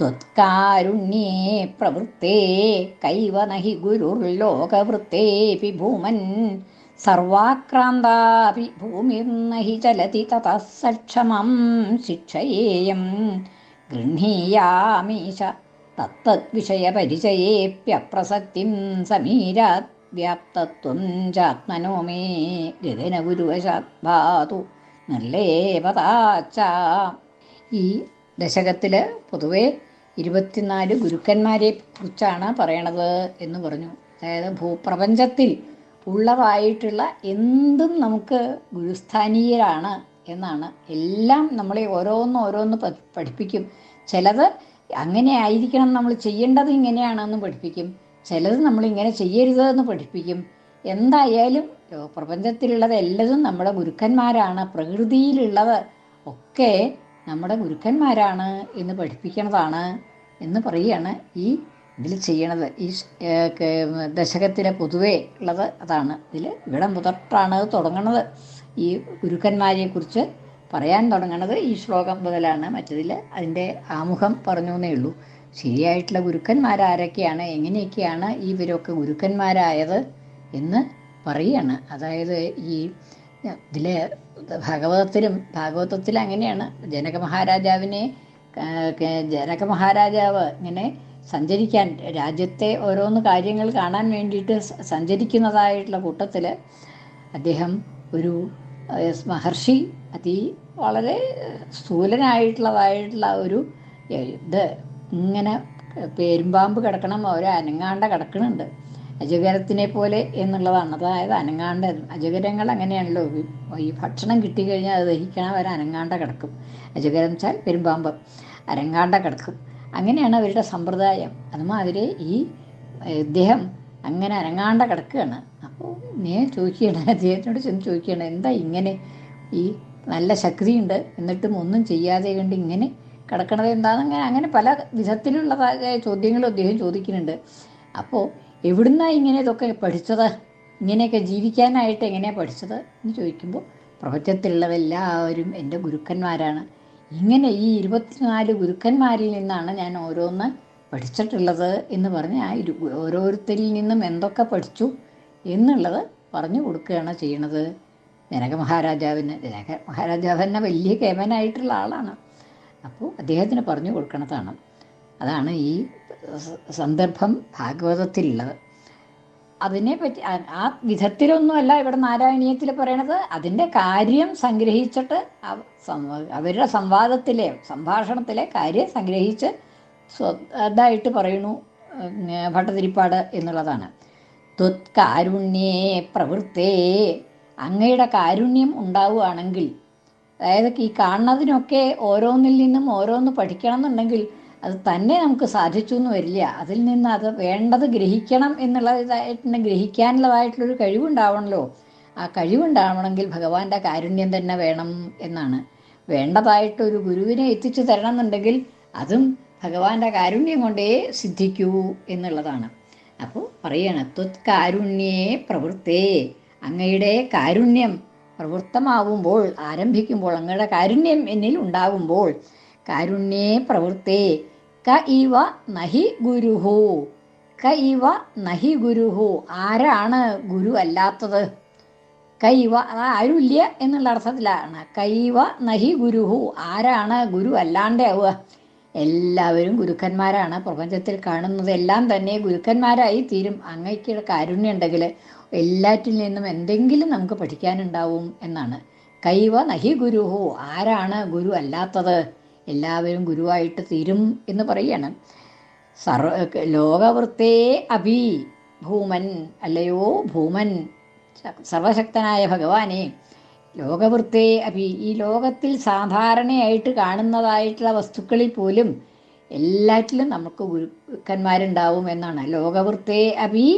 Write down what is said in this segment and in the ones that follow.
ത്വത്കാരുണ്യേ പ്രവൃത്തേ കൈവ നഹി ഗുരുർലോകവൃത്തേപി ഭൂമൻ സർവാക്രാന്താപി ഭൂമിർനഹി ചലതി തതഃ സക്ഷമം ശിക്ഷയേയം. ഗൃഹീയാമീശ തത്തദ്വിഷയപരിചയേപ്യപ്രസക്തിം സമീരാത് വ്യാപ്തത്വം ചാത്മനോ മേ ഗഗനഗുരുവശാത് ഭാതു നിർലേപതാച്ച ഈ ദശകത്തിൽ പൊതുവെ ഇരുപത്തിനാല് ഗുരുക്കന്മാരെ കുറിച്ചാണ് പറയണത് എന്ന് പറഞ്ഞു. അതായത് ഭൂപ്രപഞ്ചത്തിൽ ഉള്ളതായിട്ടുള്ള എന്തും നമുക്ക് ഗുരുസ്ഥാനീയരാണ് എന്നാണ്. എല്ലാം നമ്മളെ ഓരോന്ന് ഓരോന്ന് പഠിപ്പിക്കും. ചിലത് അങ്ങനെ ആയിരിക്കണം നമ്മൾ ചെയ്യേണ്ടത് ഇങ്ങനെയാണെന്ന് പഠിപ്പിക്കും. ചിലത് നമ്മൾ ഇങ്ങനെ ചെയ്യരുത് എന്ന് പഠിപ്പിക്കും. എന്തായാലും പ്രപഞ്ചത്തിലുള്ളത് എല്ലതും നമ്മുടെ ഗുരുക്കന്മാരാണ്. പ്രകൃതിയിലുള്ളത് ഒക്കെ നമ്മുടെ ഗുരുക്കന്മാരാണ് എന്ന് പഠിപ്പിക്കണതാണ്. എന്ന് പറയുകയാണ് ഈ ഇതിൽ ചെയ്യണത്. ഈ ദശകത്തിലെ പൊതുവേ ഉള്ളത് അതാണ്. ഇതിൽ ഇവിടെ മുതട്ടാണ് തുടങ്ങണത്. ഈ ഗുരുക്കന്മാരെ കുറിച്ച് പറയാൻ തുടങ്ങണത് ഈ ശ്ലോകം മുതലാണ്. മറ്റതിൽ അതിന്റെ ആമുഖം പറഞ്ഞു എന്നേ ഉള്ളൂ. ശരിയായിട്ടുള്ള ഗുരുക്കന്മാരാരൊക്കെയാണ് എങ്ങനെയൊക്കെയാണ് ഇവരൊക്കെ ഗുരുക്കന്മാരായത് എന്ന് പറയാണ് അതായത് ഈ ഇതിലെ ഭാഗവതത്തിലും ഭാഗവതത്തിൽ അങ്ങനെയാണ്. ജനക മഹാരാജാവിനെ ജനക മഹാരാജാവ് ഇങ്ങനെ സഞ്ചരിക്കാൻ രാജ്യത്തെ ഓരോന്ന് കാര്യങ്ങൾ കാണാൻ വേണ്ടിയിട്ട് സഞ്ചരിക്കുന്നതായിട്ടുള്ള കൂട്ടത്തിൽ അദ്ദേഹം ഒരു മഹർഷി അതി വളരെ സ്ഥൂലനായിട്ടുള്ളതായിട്ടുള്ള ഒരു ഇത് ഇങ്ങനെ പെരുമ്പാമ്പ് കിടക്കണം ഒരു അനങ്ങാണ്ട കിടക്കണുണ്ട് അജഗരത്തിനെ പോലെ എന്നുള്ളതാണ്. അതായത് അനങ്ങാണ്ട അജഗരങ്ങൾ അങ്ങനെയാണല്ലോ. ഈ ഭക്ഷണം കിട്ടിക്കഴിഞ്ഞാൽ അത് ദഹിക്കണം അവർ അനങ്ങാണ്ട കിടക്കും. അജഗരം വെച്ചാൽ പെരുമ്പാമ്പ്. അനങ്ങാണ്ട കിടക്കും. അങ്ങനെയാണ് അവരുടെ സമ്പ്രദായം. അതുമാതിരി ഈ ഇദ്ദേഹം അങ്ങനെ അരങ്ങാണ്ട കിടക്കുകയാണ്. അപ്പോൾ ഞാൻ ചോദിക്കുകയാണ് അദ്ദേഹത്തിനോട് ചെന്ന് ചോദിക്കുകയാണ് എന്താ ഇങ്ങനെ ഈ നല്ല ശക്തിയുണ്ട്? എന്നിട്ടും ഒന്നും ചെയ്യാതെ കണ്ട് ഇങ്ങനെ കിടക്കണത് എന്താണെന്ന് അങ്ങനെ പല വിധത്തിലുള്ളതായ ചോദ്യങ്ങളും അദ്ദേഹം ചോദിക്കുന്നുണ്ട്. അപ്പോൾ എവിടുന്നാണ് ഇങ്ങനെ ഇതൊക്കെ പഠിച്ചത്? ഇങ്ങനെയൊക്കെ ജീവിക്കാനായിട്ട് എങ്ങനെയാണ് പഠിച്ചത് എന്ന് ചോദിക്കുമ്പോൾ പ്രപഞ്ചത്തിലുള്ളവരെല്ലാവരും എന്റെ ഗുരുക്കന്മാരാണ്. ഇങ്ങനെ ഈ ഇരുപത്തിനാല് ഗുരുക്കന്മാരിൽ നിന്നാണ് ഞാൻ ഓരോന്ന് പഠിച്ചിട്ടുള്ളത് എന്ന് പറഞ്ഞ് ആ ഇരു ഓരോരുത്തരിൽ നിന്നും എന്തൊക്കെ പഠിച്ചു എന്നുള്ളത് പറഞ്ഞു കൊടുക്കുകയാണ് ചെയ്യണത്. ജനക മഹാരാജാവിന് ജനക മഹാരാജാവ് തന്നെ വലിയ കേമനായിട്ടുള്ള ആളാണ്. അപ്പോൾ അദ്ദേഹത്തിന് പറഞ്ഞു കൊടുക്കണതാണ്. അതാണ് ഈ സന്ദർഭം ഭാഗവതത്തിലുള്ളത്. അതിനെ പറ്റി ആ വിധത്തിലൊന്നുമല്ല ഇവിടെ നാരായണീയത്തിൽ പറയണത്. അതിന്റെ കാര്യം സംഗ്രഹിച്ചിട്ട് അവരുടെ സംവാദത്തിലെ സംഭാഷണത്തിലെ കാര്യം സംഗ്രഹിച്ച് സ്വതായിട്ട് പറയുന്നു ഭട്ടതിരിപ്പാട് എന്നുള്ളതാണ്. ത്വത്കാരുണ്യേ പ്രവൃത്തേ. അങ്ങയുടെ കാരുണ്യം ഉണ്ടാവുകയാണെങ്കിൽ അതായത് ഈ കാണുന്നതിനൊക്കെ ഓരോന്നിൽ നിന്നും ഓരോന്ന് പഠിക്കണം എന്നുണ്ടെങ്കിൽ അത് തന്നെ നമുക്ക് സാധിച്ചു എന്ന് വരില്ല. അതിൽ നിന്ന് അത് വേണ്ടത് ഗ്രഹിക്കണം എന്നുള്ളതായിട്ട് ഗ്രഹിക്കാനുള്ളതായിട്ടുള്ളൊരു കഴിവുണ്ടാവണമല്ലോ ആ കഴിവുണ്ടാവണമെങ്കിൽ ഭഗവാന്റെ കാരുണ്യം തന്നെ വേണം എന്നാണ്. വേണ്ടതായിട്ടൊരു ഗുരുവിനെ എത്തിച്ചു തരണം എന്നുണ്ടെങ്കിൽ അതും ഭഗവാന്റെ കാരുണ്യം കൊണ്ടേ സിദ്ധിക്കൂ എന്നുള്ളതാണ്. അപ്പോൾ പറയണം ത്വത്കാരുണ്യേ പ്രവൃത്തേ. അങ്ങയുടെ കാരുണ്യം പ്രവൃത്തമാവുമ്പോൾ ആരംഭിക്കുമ്പോൾ അങ്ങയുടെ കാരുണ്യം എന്നിൽ ഉണ്ടാകുമ്പോൾ കാരുണ്യേ പ്രവൃത്തേ. ക ഇവ നഹി ഗുരുഹു. ക ഇവ നഹി ഗുരുഹു. ആരാണ് ഗുരു അല്ലാത്തത്? കൈവ ആരുമില്ല എന്നുള്ള അർത്ഥത്തിലാണ്. കൈവ നഹി ഗുരുഹു. ആരാണ് ഗുരു അല്ലാണ്ടേ ആവുക? എല്ലാവരും ഗുരുക്കന്മാരാണ്. പ്രപഞ്ചത്തിൽ കാണുന്നത് എല്ലാം തന്നെ ഗുരുക്കന്മാരായി തീരും. അങ്ങയ്ക്ക് കാരുണ്യം ഉണ്ടെങ്കിൽ എല്ലാറ്റിൽ നിന്നും എന്തെങ്കിലും നമുക്ക് പഠിക്കാനുണ്ടാവും എന്നാണ്. കൈവ നഹി ഗുരുഹു. ആരാണ് ഗുരു അല്ലാത്തത്? എല്ലാവരും ഗുരുവായിട്ട് തീരും എന്ന് പറയാണ്. സർവ ലോകവൃത്തേ അഭി ഭൂമൻ അല്ലയോ ഭൂമൻ സർവശക്തനായ ഭഗവാനെ ലോകവൃത്തേ അഭി. ഈ ലോകത്തിൽ സാധാരണയായിട്ട് കാണുന്നതായിട്ടുള്ള വസ്തുക്കളിൽ പോലും എല്ലാറ്റിലും നമുക്ക് ഗുരുക്കന്മാരുണ്ടാവും എന്നാണ്. ലോകവൃത്തേ അഭി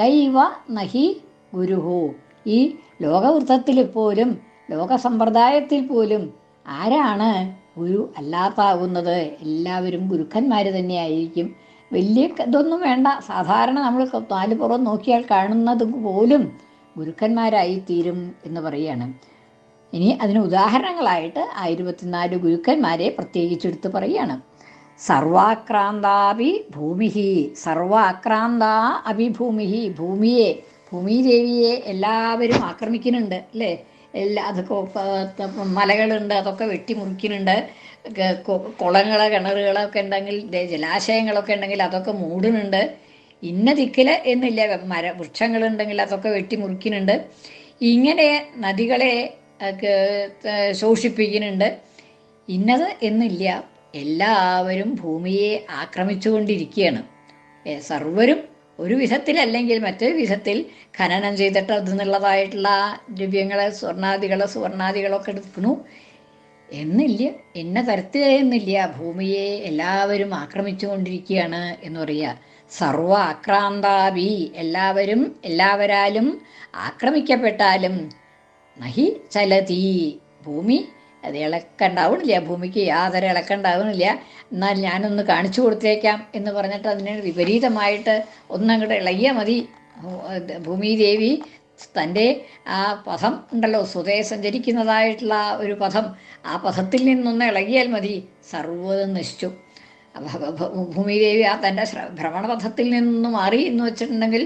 കൈവ നഹി ഗുരുഹു. ഈ ലോകവൃത്തത്തിൽ പോലും ലോകസമ്പ്രദായത്തിൽ പോലും ആരാണ് ഗുരു അല്ലാത്താകുന്നത് എല്ലാവരും ഗുരുക്കന്മാർ തന്നെയായിരിക്കും. വലിയ ഇതൊന്നും വേണ്ട. സാധാരണ നമ്മൾ നാല് പുറം നോക്കിയാൽ കാണുന്നത് പോലും ഗുരുക്കന്മാരായി തീരും എന്ന് പറയുകയാണ് ഇനി അതിന് ഉദാഹരണങ്ങളായിട്ട് ആ ഇരുപത്തിനാല് ഗുരുക്കന്മാരെ പ്രത്യേകിച്ചെടുത്ത് പറയുകയാണ് സർവാക്രാന്താപി ഭൂമിഹി സർവാക്രാന്ത അഭിഭൂമിഹി ഭൂമിയെ ഭൂമിദേവിയെ എല്ലാവരും ആക്രമിക്കുന്നുണ്ട് അല്ലേ? എല്ലാ അതൊക്കെ മലകളുണ്ട് അതൊക്കെ വെട്ടിമുറിക്കുന്നുണ്ട് കുളങ്ങൾ കിണറുകളൊക്കെ ഉണ്ടെങ്കിൽ ജലാശയങ്ങളൊക്കെ ഉണ്ടെങ്കിൽ അതൊക്കെ മൂടുന്നുണ്ട്. ഇന്ന ദിക്കിൽ എന്നില്ല മര വൃക്ഷങ്ങളുണ്ടെങ്കിൽ അതൊക്കെ വെട്ടിമുറിക്കുന്നുണ്ട് ഇങ്ങനെ നദികളെ ശോഷിപ്പിക്കുന്നുണ്ട്. ഇന്നത് എന്നില്ല എല്ലാവരും ഭൂമിയെ ആക്രമിച്ചുകൊണ്ടിരിക്കുകയാണ്. സർവരും ഒരു വിധത്തിലല്ലെങ്കിൽ മറ്റൊരു വിധത്തിൽ ഖനനം ചെയ്തിട്ട് അതിൽ നിന്നുള്ളതായിട്ടുള്ള ദ്രവ്യങ്ങളെ സ്വർണാദികളെ സുവർണാദികളൊക്കെ എടുക്കണു. എന്നില്ല എന്ന തരത്തിലെന്നില്ല ഭൂമിയെ എല്ലാവരും ആക്രമിച്ചു കൊണ്ടിരിക്കുകയാണ് എന്ന് പറയുക. സർവ ആക്രാന്താബി എല്ലാവരും എല്ലാവരാലും ആക്രമിക്കപ്പെട്ടാലും നഹി ചലതി. ഭൂമി അത് ഇളക്കണ്ടാവണില്ല ഭൂമിക്ക് യാതൊരു ഇളക്കണ്ടാവണില്ല എന്നാൽ ഞാനൊന്ന് കാണിച്ചു കൊടുത്തേക്കാം എന്ന് പറഞ്ഞിട്ട് അതിന് വിപരീതമായിട്ട് ഒന്നങ്ങോട്ട് ഇളകിയാൽ മതി. ഭൂമി ദേവി തന്റെ ആ പഥം ഉണ്ടല്ലോ സ്വതേ സഞ്ചരിക്കുന്നതായിട്ടുള്ള ഒരു പഥം ആ പഥത്തിൽ നിന്നൊന്ന് ഇളകിയാൽ മതി. സർവതും നശിച്ചു. ഭൂമിദേവി ആ തന്റെ ഭ്രമണപഥത്തിൽ നിന്നൊന്ന് മാറി എന്ന് വെച്ചിട്ടുണ്ടെങ്കിൽ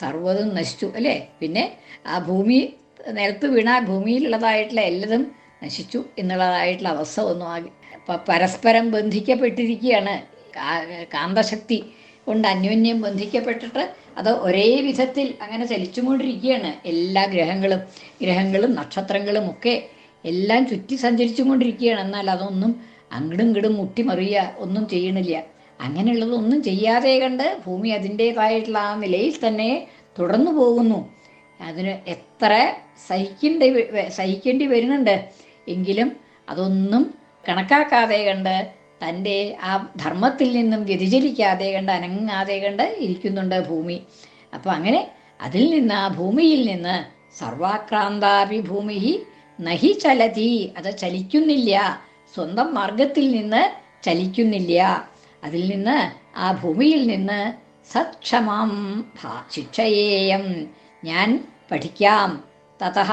സർവതും നശിച്ചു അല്ലേ? പിന്നെ ആ ഭൂമി നിലത്ത് വീണാൽ ഭൂമിയിലുള്ളതായിട്ടുള്ള എല്ലതും നശിച്ചു എന്നുള്ളതായിട്ടുള്ള അവസ്ഥ ഒന്നും ആകെ പരസ്പരം ബന്ധിക്കപ്പെട്ടിരിക്കുകയാണ്. കാന്തശക്തി കൊണ്ട് അന്യോന്യം ബന്ധിക്കപ്പെട്ടിട്ട് അത് ഒരേ വിധത്തിൽ അങ്ങനെ ചലിച്ചുകൊണ്ടിരിക്കുകയാണ്. എല്ലാ ഗ്രഹങ്ങളും ഗ്രഹങ്ങളും നക്ഷത്രങ്ങളും ഒക്കെ എല്ലാം ചുറ്റി സഞ്ചരിച്ചുകൊണ്ടിരിക്കുകയാണ്. എന്നാൽ അതൊന്നും അങ്ങടും ഇങ്ങടും മുട്ടിമറിയുക ഒന്നും ചെയ്യണില്ല. അങ്ങനെയുള്ളതൊന്നും ചെയ്യാതെ കണ്ട് ഭൂമി അതിന്റേതായിട്ടുള്ള ആ നിലയിൽ തന്നെ തുടർന്നു പോകുന്നു. അതിന് എത്ര സഹിക്കേണ്ടി സഹിക്കേണ്ടി വരുന്നുണ്ട്? എങ്കിലും അതൊന്നും കണക്കാക്കാതെ കണ്ട് തന്റെ ആ ധർമ്മത്തിൽ നിന്നും വ്യതിചലിക്കാതെ കണ്ട് അനങ്ങാതെ കണ്ട് ഇരിക്കുന്നുണ്ട് ഭൂമി. അപ്പം അങ്ങനെ അതിൽ നിന്ന് ആ ഭൂമിയിൽ നിന്ന് സർവാക്രാന്താപി ഭൂമി നഹി ചലതി. അത് ചലിക്കുന്നില്ല. സ്വന്തം മാർഗത്തിൽ നിന്ന് ചലിക്കുന്നില്ല. അതിൽ നിന്ന് ആ ഭൂമിയിൽ നിന്ന് സക്ഷമാം ശിക്ഷയേയം. ഞാൻ പഠിക്കാം. തതഹ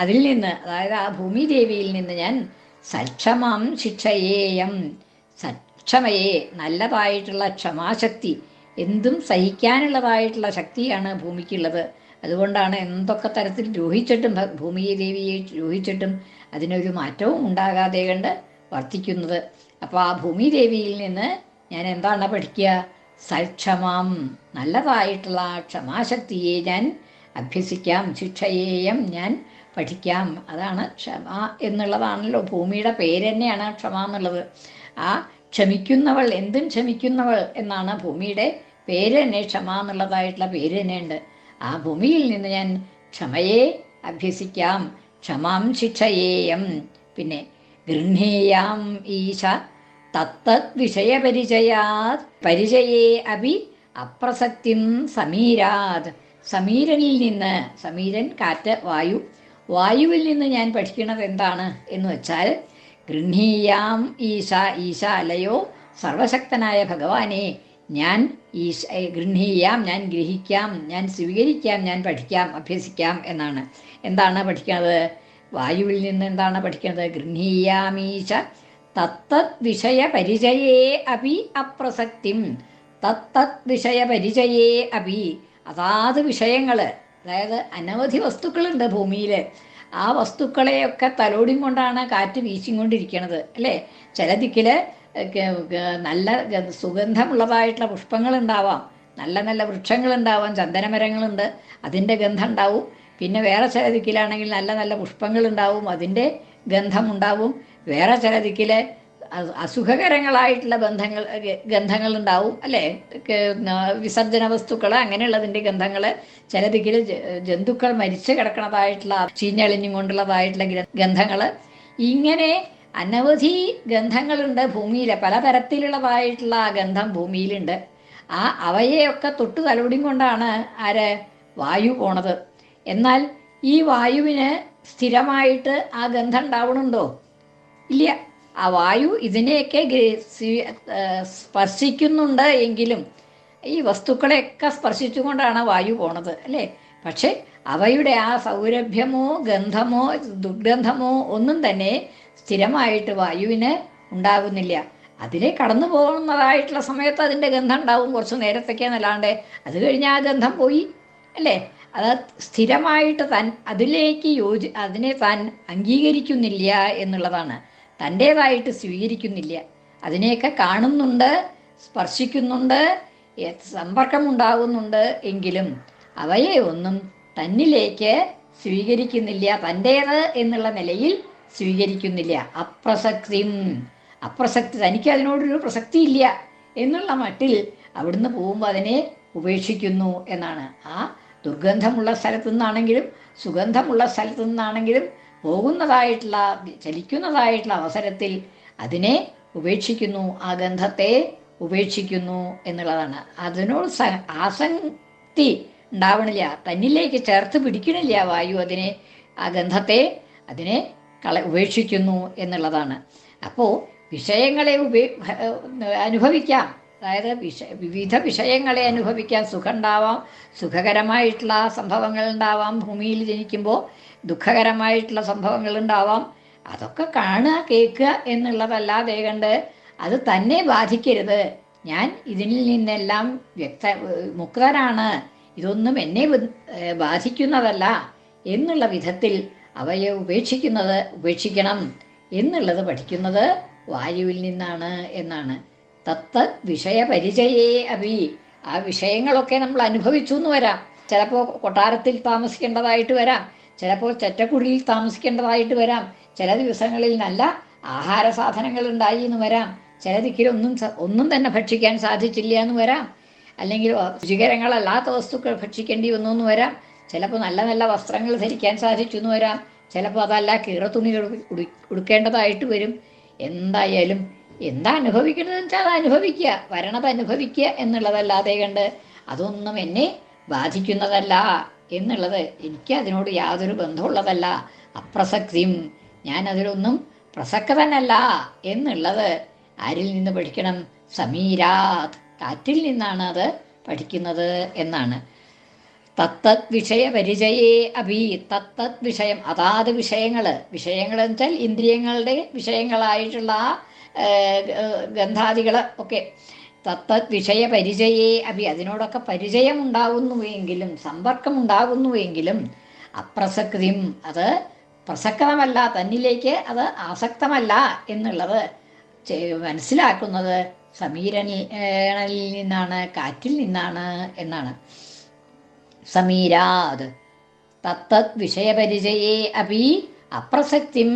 അതിൽ നിന്ന് അതായത് ആ ഭൂമിദേവിയിൽ നിന്ന് ഞാൻ സക്ഷമാം ശിക്ഷയേയം. സക്ഷമയെ നല്ലതായിട്ടുള്ള ക്ഷമാശക്തി എന്തും സഹിക്കാനുള്ളതായിട്ടുള്ള ശക്തിയാണ് ഭൂമിക്കുള്ളത്. അതുകൊണ്ടാണ് എന്തൊക്കെ തരത്തിൽ രൂഹിച്ചിട്ടും ഭൂമിദേവിയെ ദേവിയെ അതിനൊരു മാറ്റവും ഉണ്ടാകാതെ കണ്ട് വർത്തിക്കുന്നത്. അപ്പോൾ ആ ഭൂമി ദേവിയിൽ നിന്ന് ഞാൻ എന്താണ് പഠിക്കുക? സൽക്ഷമാം നല്ലതായിട്ടുള്ള ക്ഷമാശക്തിയെ ഞാൻ അഭ്യസിക്കാം ശിക്ഷയേയം ഞാൻ പഠിക്കാം. അതാണ് ക്ഷമ എന്നുള്ളതാണല്ലോ. ഭൂമിയുടെ പേര് തന്നെയാണ് ക്ഷമ എന്നുള്ളത്. ആ ക്ഷമിക്കുന്നവൾ എന്തും ക്ഷമിക്കുന്നവൾ എന്നാണ് ഭൂമിയുടെ പേര് തന്നെ ക്ഷമ എന്നുള്ളതായിട്ടുള്ള പേര് തന്നെയുണ്ട് ആ ഭൂമിയിൽ നിന്ന് ഞാൻ ക്ഷമയെ അഭ്യസിക്കാം. ക്ഷമാം ശിക്ഷയേയം. പിന്നെ ഗൃഹേയാം ഈശ തത്തത് വിഷയപരിചയാ പരിചയേ അഭി അപ്രസക്തിം സമീരാത്. സമീരനിൽ നിന്ന് സമീരൻ കാറ്റ് വായു. വായുവിൽ നിന്ന് ഞാൻ പഠിക്കുന്നത് എന്താണ് എന്ന് വെച്ചാൽ ഗൃഹീയാം ഈശ ഈശ അലയോ സർവശക്തനായ ഭഗവാനെ ഞാൻ ഈശ ഗൃഹീയാം ഞാൻ ഗ്രഹിക്കാം ഞാൻ സ്വീകരിക്കാം ഞാൻ പഠിക്കാം അഭ്യസിക്കാം എന്നാണ്. എന്താണ് പഠിക്കുന്നത് വായുവിൽ നിന്ന് എന്താണ് പഠിക്കുന്നത് ഗൃഹീയാമീശ തത്തത് വിഷയ പരിചയേ അപി അപ്രസക്തിം. തത്തത് വിഷയ പരിചയേ അപി അതാത് വിഷയങ്ങൾ അതായത് അനവധി വസ്തുക്കളുണ്ട് ഭൂമിയിൽ ആ വസ്തുക്കളെയൊക്കെ തലോടിയും കൊണ്ടാണ് കാറ്റ് വീശിക്കൊണ്ടിരിക്കണത് അല്ലേ? ചില ദിക്കിൽ നല്ല സുഗന്ധമുള്ളതായിട്ടുള്ള സുഗന്ധമുള്ളതായിട്ടുള്ള പുഷ്പങ്ങളുണ്ടാവാം. നല്ല നല്ല വൃക്ഷങ്ങളുണ്ടാവാം ചന്ദനമരങ്ങളുണ്ട് അതിന്റെ ഗന്ധം ഉണ്ടാവും പിന്നെ വേറെ ചില ദിക്കിലാണെങ്കിൽ നല്ല നല്ല പുഷ്പങ്ങളുണ്ടാവും അതിന്റെ ഗന്ധമുണ്ടാവും. വേറെ ചില ദിക്കിൽ അസുഖകരങ്ങളായിട്ടുള്ള ബന്ധങ്ങൾ ഗന്ധങ്ങൾ ഉണ്ടാവും അല്ലേ? വിസർജന വസ്തുക്കൾ അങ്ങനെയുള്ളതിന്റെ ഗന്ധങ്ങൾ ചില ദിക്കിൽ ജന്തുക്കൾ മരിച്ചു കിടക്കണതായിട്ടുള്ള ചീഞ്ഞളിഞ്ഞും കൊണ്ടുള്ളതായിട്ടുള്ള ഗന്ധങ്ങൾ ഇങ്ങനെ അനവധി ഗന്ധങ്ങളുണ്ട് ഭൂമിയിൽ പലതരത്തിലുള്ളതായിട്ടുള്ള ഗന്ധം ഭൂമിയിലുണ്ട്. ആ അവയെയൊക്കെ തൊട്ടു തലോടിയും കൊണ്ടാണ് ആര്? വായു പോണത്. എന്നാൽ ഈ വായുവിന് സ്ഥിരമായിട്ട് ആ ഗന്ധം ഉണ്ടാവണുണ്ടോ? ഇല്ല. ആ വായു ഇതിനെയൊക്കെ സ്പർശിക്കുന്നുണ്ട് എങ്കിലും ഈ വസ്തുക്കളെയൊക്കെ സ്പർശിച്ചുകൊണ്ടാണ് വായു പോണത് അല്ലേ? പക്ഷെ അവയുടെ ആ സൗരഭ്യമോ ഗന്ധമോ ദുർഗന്ധമോ ഒന്നും തന്നെ സ്ഥിരമായിട്ട് വായുവിന് ഉണ്ടാകുന്നില്ല അതിലെ കടന്നു പോകുന്നതായിട്ടുള്ള സമയത്ത് അതിന്റെ ഗന്ധം ഉണ്ടാവും കുറച്ച് നേരത്തേക്കെന്നല്ലാണ്ട് അത് കഴിഞ്ഞ് ആ ഗന്ധം പോയി അല്ലേ? അത് സ്ഥിരമായിട്ട് താൻ അതിലേക്ക് യോജി അതിനെ താൻ അംഗീകരിക്കുന്നില്ല എന്നുള്ളതാണ്. തന്റേതായിട്ട് സ്വീകരിക്കുന്നില്ല. അതിനെയൊക്കെ കാണുന്നുണ്ട് സ്പർശിക്കുന്നുണ്ട് സമ്പർക്കമുണ്ടാകുന്നുണ്ട് എങ്കിലും അവയെ ഒന്നും തന്നിലേക്ക് സ്വീകരിക്കുന്നില്ല. തന്റേത് എന്നുള്ള നിലയിൽ സ്വീകരിക്കുന്നില്ല. അപ്രസക്തിം അപ്രസക്തി തനിക്ക് അതിനോടൊരു പ്രസക്തി ഇല്ല എന്നുള്ള മട്ടിൽ അവിടുന്ന് പോകുമ്പോൾ അതിനെ ഉപേക്ഷിക്കുന്നു എന്നാണ്. ആ ദുർഗന്ധമുള്ള സ്ഥലത്തു നിന്നാണെങ്കിലും സുഗന്ധമുള്ള സ്ഥലത്തു നിന്നാണെങ്കിലും പോകുന്നതായിട്ടുള്ള ചലിക്കുന്നതായിട്ടുള്ള അവസരത്തിൽ അതിനെ ഉപേക്ഷിക്കുന്നു ആ ഗന്ധത്തെ ഉപേക്ഷിക്കുന്നു എന്നുള്ളതാണ്. അതിനോട് സ- ആസക്തി ഉണ്ടാവണില്ല. തന്നിലേക്ക് ചേർത്ത് പിടിക്കണില്ല വായു അതിനെ ആ ഗന്ധത്തെ അതിനെ കള ഉപേക്ഷിക്കുന്നു എന്നുള്ളതാണ്. അപ്പോൾ വിഷയങ്ങളെ ഉപേ അനുഭവിക്കാം. അതായത് വിഷ വിവിധ വിഷയങ്ങളെ അനുഭവിക്കാൻ സുഖം ഉണ്ടാവാം സുഖകരമായിട്ടുള്ള സംഭവങ്ങൾ ഉണ്ടാവാം ഭൂമിയിൽ ജനിക്കുമ്പോൾ ദുഃഖകരമായിട്ടുള്ള സംഭവങ്ങൾ ഉണ്ടാവാം അതൊക്കെ കാണുക കേൾക്കുക എന്നുള്ളതല്ലാതെ കണ്ട് അത് തന്നെ ബാധിക്കരുത്. ഞാൻ ഇതിൽ നിന്നെല്ലാം വ്യക്ത മുക്തരാണ്. ഇതൊന്നും എന്നെ ബാധിക്കുന്നതല്ല എന്നുള്ള വിധത്തിൽ അവയെ ഉപേക്ഷിക്കുന്നത് ഉപേക്ഷിക്കണം എന്നുള്ളത് പഠിക്കുന്നത് വായുവിൽ നിന്നാണ് എന്നാണ്. തത്ത് വിഷയപരിചയേ അഭി. ആ വിഷയങ്ങളൊക്കെ നമ്മൾ അനുഭവിച്ചു എന്ന് വരാം. ചിലപ്പോൾ കൊട്ടാരത്തിൽ താമസിക്കേണ്ടതായിട്ട് വരാം. ചിലപ്പോൾ ചെറ്റക്കുടിയിൽ താമസിക്കേണ്ടതായിട്ട് വരാം. ചില ദിവസങ്ങളിൽ നല്ല ആഹാര സാധനങ്ങൾ ഉണ്ടായി എന്ന് വരാം. ചില ദിക്കിലൊന്നും ഒന്നും തന്നെ ഭക്ഷിക്കാൻ സാധിച്ചില്ല എന്ന് വരാം. അല്ലെങ്കിൽ രുചികരങ്ങളല്ലാത്ത വസ്തുക്കൾ ഭക്ഷിക്കേണ്ടി വന്നു എന്ന് വരാം. ചിലപ്പോൾ നല്ല നല്ല വസ്ത്രങ്ങൾ ധരിക്കാൻ സാധിച്ചു എന്ന് വരാം. ചിലപ്പോൾ അതല്ല കീറ തുണികൾ ഉടു- ഉടുക്കേണ്ടതായിട്ട് വരും. എന്തായാലും എന്താ അനുഭവിക്കുന്നത് വെച്ചാൽ അത് അനുഭവിക്കുക. വരണത് അനുഭവിക്കുക എന്നുള്ളതല്ലാതെ കണ്ട് അതൊന്നും എന്നെ ബാധിക്കുന്നതല്ല. എന്നുള്ളത് എനിക്ക് അതിനോട് യാതൊരു ബന്ധമുള്ളതല്ല. അപ്രസക്തിയും ഞാൻ അതിലൊന്നും പ്രസക്തനല്ല എന്നുള്ളത് ആരിൽ നിന്ന് പഠിക്കണം? സമീരാത് കാറ്റിൽ നിന്നാണ് അത് പഠിക്കുന്നത് എന്നാണ്. തത്തത് വിഷയ പരിചയേ അഭി തത്തത് വിഷയം അതാത് വിഷയങ്ങൾ വിഷയങ്ങൾ എന്ന് വെച്ചാൽ ഇന്ദ്രിയങ്ങളുടെ വിഷയങ്ങളായിട്ടുള്ള ഗന്ധാദികൾ ഒക്കെ. തത്തത് വിഷയ പരിചയേ അഭി അതിനോടൊക്കെ പരിചയം സമ്പർക്കമുണ്ടാകുന്നുവെങ്കിലും അപ്രസക്തിയും അത് പ്രസക്തമല്ല തന്നിലേക്ക് അത് ആസക്തമല്ല എന്നുള്ളത് മനസ്സിലാക്കുന്നത് സമീരനിൽ നിന്നാണ് കാറ്റിൽ നിന്നാണ് എന്നാണ്. സമീരാത് തത്തത് വിഷയപരിചയേ അപി അപ്രസക്തിം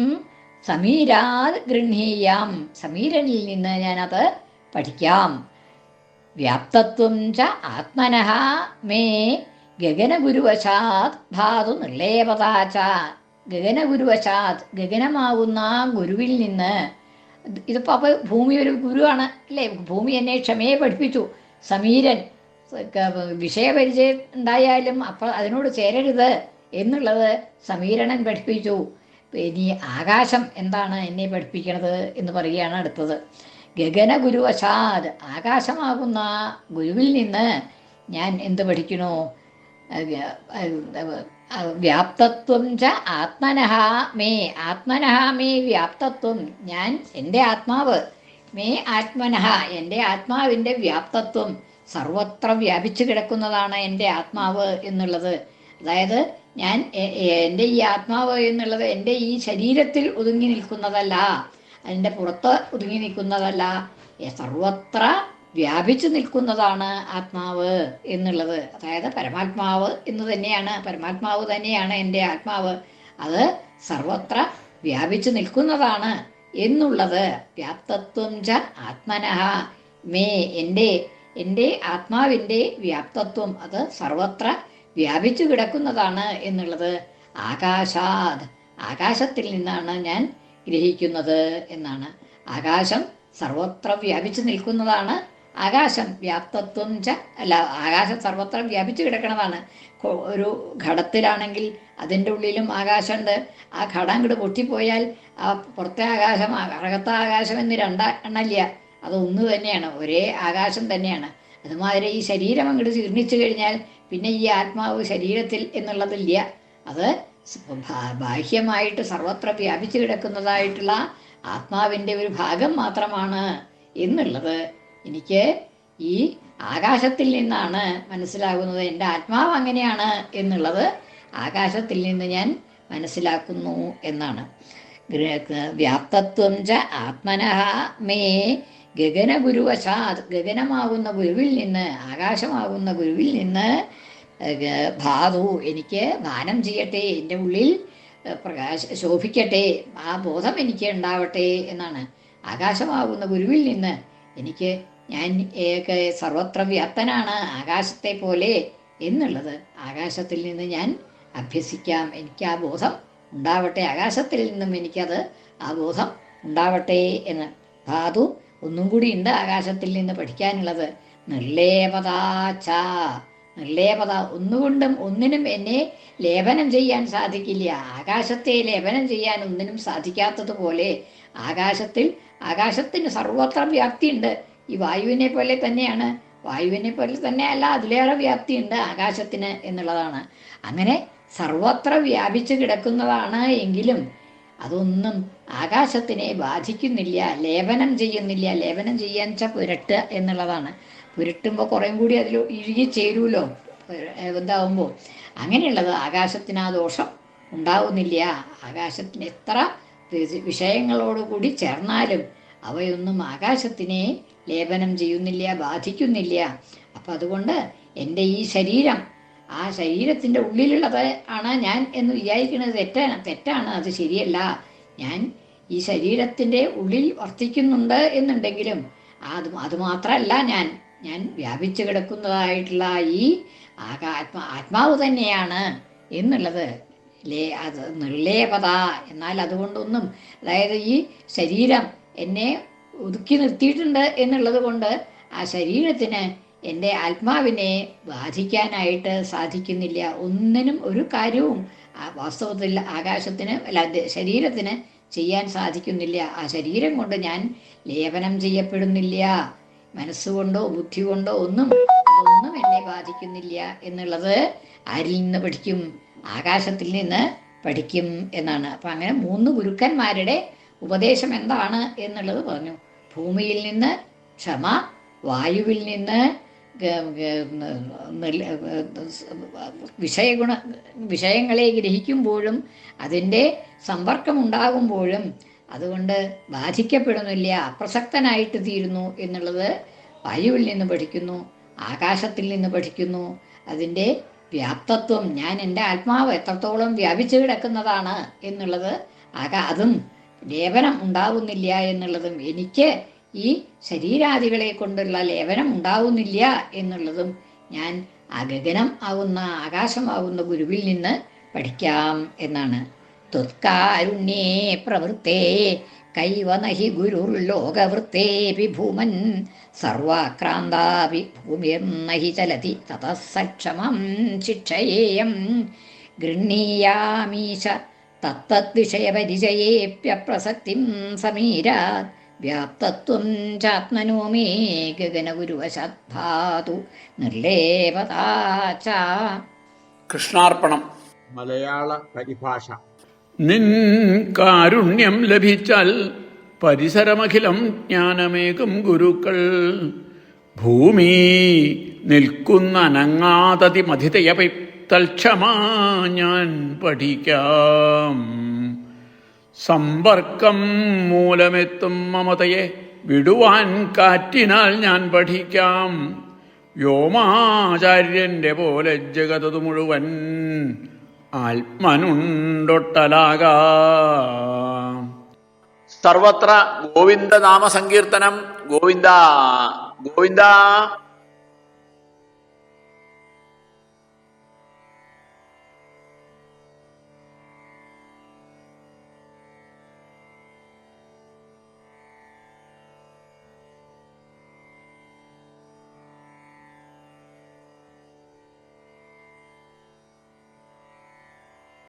സമീരാത് ഗൃഹീയാം സമീരനിൽ നിന്ന് ഞാനത് പഠിക്കാം. വ്യാപ്തത്വം ച ആത്മനഃ മേ ഗഗനഗുരുവശാത് ധാതു നിർലേപതാച. ഗഗനഗുരുവശാത് ഗഗനമാകുന്ന ഗുരുവിൽ നിന്ന് ഇതിപ്പോൾ അപ്പോൾ ഭൂമി ഒരു ഗുരുവാണ് അല്ലേ? ഭൂമി എന്നെ ക്ഷമയെ പഠിപ്പിച്ചു. സമീരൻ വിഷയപരിചയം ഉണ്ടായാലും അപ്പോൾ അതിനോട് ചേരരുത് എന്നുള്ളത് സമീരണൻ പഠിപ്പിച്ചു. ഇനി ആകാശം എന്താണ് എന്നെ പഠിപ്പിക്കണത് എന്ന് പറയുകയാണ് അടുത്തത്. ഗഗന ഗുരുവശാത് ആകാശമാകുന്ന ഗുരുവിൽ നിന്ന് ഞാൻ എന്ത് പഠിക്കണോ വ്യാപ്തത്വം ച ആത്മനഹ മേ ആത്മനഹ മേ വ്യാപ്തത്വം. ഞാൻ എന്റെ ആത്മാവ് മേ ആത്മനഹ എന്റെ ആത്മാവിന്റെ വ്യാപ്തത്വം. സർവത്ര വ്യാപിച്ചു കിടക്കുന്നതാണ് എന്റെ ആത്മാവ് എന്നുള്ളത്. അതായത് ഞാൻ എന്റെ ഈ ആത്മാവ് എന്നുള്ളത് എന്റെ ഈ ശരീരത്തിൽ ഒതുങ്ങി നിൽക്കുന്നതല്ല. അതിന്റെ പുറത്ത് ഒതുങ്ങി നിൽക്കുന്നതല്ല. സർവത്ര വ്യാപിച്ചു നിൽക്കുന്നതാണ് ആത്മാവ് എന്നുള്ളത്. അതായത് പരമാത്മാവ് എന്ന് തന്നെയാണ്. പരമാത്മാവ് തന്നെയാണ് എന്റെ ആത്മാവ്. അത് സർവത്ര വ്യാപിച്ചു നിൽക്കുന്നതാണ് എന്നുള്ളത്. വ്യാപ്തത്വം ച ആത്മനഹ മേ എന്റെ എന്റെ ആത്മാവിന്റെ വ്യാപ്തത്വം അത് സർവത്ര വ്യാപിച്ചു കിടക്കുന്നതാണ് എന്നുള്ളത്. ആകാശാത്. ആകാശത്തിൽ നിന്നാണ് ഞാൻ ഗ്രഹിക്കുന്നത് എന്നാണ്. ആകാശം സർവത്ര വ്യാപിച്ചു നിൽക്കുന്നതാണ്. ആകാശം വ്യാപ്തത്വം ച അല്ല ആകാശം സർവത്ര വ്യാപിച്ചു കിടക്കണതാണ്. കൊ- ഒരു ഘടത്തിലാണെങ്കിൽ അതിന്റെ ഉള്ളിലും ആകാശമുണ്ട്. ആ ഘടം കൂടെ പൊട്ടിപ്പോയാൽ ആ പുറത്തെ ആകാശം അകത്ത ആകാശം എന്ന് രണ്ടാ അത് ഒന്ന് തന്നെയാണ്. ഒരേ ആകാശം തന്നെയാണ്. അതുമാതിരി ഈ ശരീരം അങ്ങോട്ട് ജീർണിച്ചു കഴിഞ്ഞാൽ പിന്നെ ഈ ആത്മാവ് ശരീരത്തിൽ എന്നുള്ളതില്ല അത് ബാഹ്യമായിട്ട് സർവത്ര വ്യാപിച്ചു കിടക്കുന്നതായിട്ടുള്ള ആത്മാവിന്റെ ഒരു ഭാഗം മാത്രമാണ് എന്നുള്ളത്. എനിക്ക് ഈ ആകാശത്തിൽ നിന്നാണ് മനസ്സിലാകുന്നത് എന്റെ ആത്മാവ് അങ്ങനെയാണ് എന്നുള്ളത് ആകാശത്തിൽ നിന്ന് ഞാൻ മനസ്സിലാക്കുന്നു എന്നാണ്. വ്യാപ്തത്വം ച ആത്മനഹ മേ ഗഗനഗുരുവശാത് ഗഗനമാകുന്ന ഗുരുവിൽ നിന്ന് ആകാശമാകുന്ന ഗുരുവിൽ നിന്ന് ധാതു എനിക്ക് ദാനം ചെയ്യട്ടെ എന്റെ ഉള്ളിൽ പ്രകാശ ശോഭിക്കട്ടെ ആ ബോധം എനിക്ക് ഉണ്ടാവട്ടെ എന്നാണ് ആകാശമാകുന്ന ഗുരുവിൽ നിന്ന് എനിക്ക് ഞാൻ സർവത്ര വ്യാപ്തനാണ് ആകാശത്തെ പോലെ എന്നുള്ളത് ആകാശത്തിൽ നിന്ന് ഞാൻ അഭ്യസിക്കാം. എനിക്ക് ആ ബോധം ഉണ്ടാവട്ടെ. ആകാശത്തിൽ നിന്നും എനിക്കത് ആ ബോധം ഉണ്ടാവട്ടെ എന്ന് ധാതു ഒന്നും കൂടി ഉണ്ട് ആകാശത്തിൽ നിന്ന് പഠിക്കാനുള്ളത്. നിർലേപതാച്ച നിർലേപത ഒന്നുകൊണ്ടും ഒന്നിനും എന്നെ ലേപനം ചെയ്യാൻ സാധിക്കില്ല. ആകാശത്തെ ലേപനം ചെയ്യാൻ ഒന്നിനും സാധിക്കാത്തതുപോലെ ആകാശത്തിൽ ആകാശത്തിന് സർവത്ര വ്യാപ്തിയുണ്ട്. ഈ വായുവിനെ പോലെ തന്നെയാണ്. വായുവിനെ പോലെ തന്നെ അല്ല അതിലേറെ വ്യാപ്തിയുണ്ട് ആകാശത്തിന് എന്നുള്ളതാണ്. അങ്ങനെ സർവത്ര വ്യാപിച്ചു കിടക്കുന്നതാണ് എങ്കിലും അതൊന്നും ആകാശത്തിനെ ബാധിക്കുന്നില്ല ലേപനം ചെയ്യുന്നില്ല. ലേപനം ചെയ്യാൻ വെച്ചാൽ പുരട്ടുക എന്നുള്ളതാണ്. പുരട്ടുമ്പോൾ കുറേം കൂടി അതിൽ ഇഴുകി ചേരുമല്ലോ ഇതാവുമ്പോൾ അങ്ങനെയുള്ളത് ആകാശത്തിന് ആ ദോഷം ഉണ്ടാവുന്നില്ല. ആകാശത്തിന് എത്ര വിഷയങ്ങളോട് കൂടി ചേർന്നാലും അവയൊന്നും ആകാശത്തിനെ ലേപനം ചെയ്യുന്നില്ല ബാധിക്കുന്നില്ല. അപ്പം അതുകൊണ്ട് എന്റെ ഈ ശരീരം ആ ശരീരത്തിന്റെ ഉള്ളിലുള്ളത് ആണ് ഞാൻ എന്ന് വിചാരിക്കുന്നത് തെറ്റാണ് തെറ്റാണ്. അത് ശരിയല്ല. ഞാൻ ഈ ശരീരത്തിന്റെ ഉള്ളിൽ വർത്തിക്കുന്നുണ്ട് എന്നുണ്ടെങ്കിലും അത് അതുമാത്രമല്ല ഞാൻ ഞാൻ വ്യാപിച്ചു കിടക്കുന്നതായിട്ടുള്ള ഈ ആത്മാ ആത്മാവ് തന്നെയാണ് എന്നുള്ളത്. ലേ അത് നിർലേപത. എന്നാൽ അതുകൊണ്ടൊന്നും അതായത് ഈ ശരീരം എന്നെ ഒതുക്കി നിർത്തിയിട്ടുണ്ട് എന്നുള്ളത് കൊണ്ട് ആ ശരീരത്തിന് എന്റെ ആത്മാവിനെ ബാധിക്കാനായിട്ട് സാധിക്കുന്നില്ല. ഒന്നിനും ഒരു കാര്യവും വാസ്തവത്തിൽ ആകാശത്തിന് അല്ല ശരീരത്തിന് ചെയ്യാൻ സാധിക്കുന്നില്ല. ആ ശരീരം കൊണ്ട് ഞാൻ ലേപനം ചെയ്യപ്പെടുന്നില്ല. മനസ്സുകൊണ്ടോ ബുദ്ധി കൊണ്ടോ ഒന്നും അതൊന്നും എന്നെ ബാധിക്കുന്നില്ല എന്നുള്ളത് ആരിൽ നിന്ന് പഠിക്കും? ആകാശത്തിൽ നിന്ന് പഠിക്കും എന്നാണ്. അപ്പം അങ്ങനെ മൂന്ന് ഗുരുക്കന്മാരുടെ ഉപദേശം എന്താണ് എന്നുള്ളത് പറഞ്ഞു. ഭൂമിയിൽ നിന്ന് ക്ഷമ വായുവിൽ നിന്ന് വിഷയഗുണ വിഷയങ്ങളെ ഗ്രഹിക്കുമ്പോഴും അതിന്റെ സമ്പർക്കമുണ്ടാകുമ്പോഴും അതുകൊണ്ട് ബാധിക്കപ്പെടുന്നില്ല അപ്രസക്തനായിട്ട് തീരുന്നു എന്നുള്ളത് വായുവിൽ നിന്ന് പഠിക്കുന്നു ആകാശത്തിൽ നിന്ന് പഠിക്കുന്നു. അതിന്റെ വ്യാപ്തത്വം ഞാൻ എന്റെ ആത്മാവ് എത്രത്തോളം വ്യാപിച്ചു കിടക്കുന്നതാണ് എന്നുള്ളത് ആകാ അതും ലേപനം ഉണ്ടാവുന്നില്ല എന്നുള്ളതും എനിക്ക് ഈ ശരീരാദികളെ കൊണ്ടുള്ള ലേപനം ഉണ്ടാവുന്നില്ല എന്നുള്ളതും ഞാൻ അഗഗനം ആവുന്ന ആകാശമാവുന്ന ഗുരുവിൽ നിന്ന് പഠിക്കാം എന്നാണ്. ത്വത്കാരുണ്യേ പ്രവൃത്തേ കൈവനഹി ഗുരുർലോകവൃത്തേ വിഭൂമൻ സർവാക്രാന്താപി ഭൂമിർനഹി ചലതി തതസക്ഷമം ശിക്ഷയേയം. ഗൃഹീയാമീശ തത്തദ്വിഷയപരിചയേപ്യപ്രസക്തിം സമീരാത് വ്യാപ്തത്വം ചാത്മനോ മേ ഗഗനഗുരുവശദ്ധാതു നിർലേപതാ കൃഷ്ണാർപ്പണം. മലയാള പരിഭാഷ. നിൻ കാരുണ്യം ലഭിച്ചാൽ പരിസരമഖിലം ജ്ഞാനമേകും ഗുരുക്കൾ. ഭൂമി നിൽക്കുന്ന അനങ്ങാതതി മധിതയപി തൽക്ഷമാ ഞാൻ പഠിക്കാം. സമ്പർക്കം മൂലമെത്തും മമതയെ വിടുവാൻ കാറ്റിനാൽ ഞാൻ പഠിക്കാം. വ്യോമാചാര്യന്റെ പോലെ ജഗതതു മുഴുവൻ ആത്മനുണ്ടൊട്ടലാകാം. സർവത്ര ഗോവിന്ദ നാമ സങ്കീർത്തനം ഗോവിന്ദ ഗോവിന്ദ.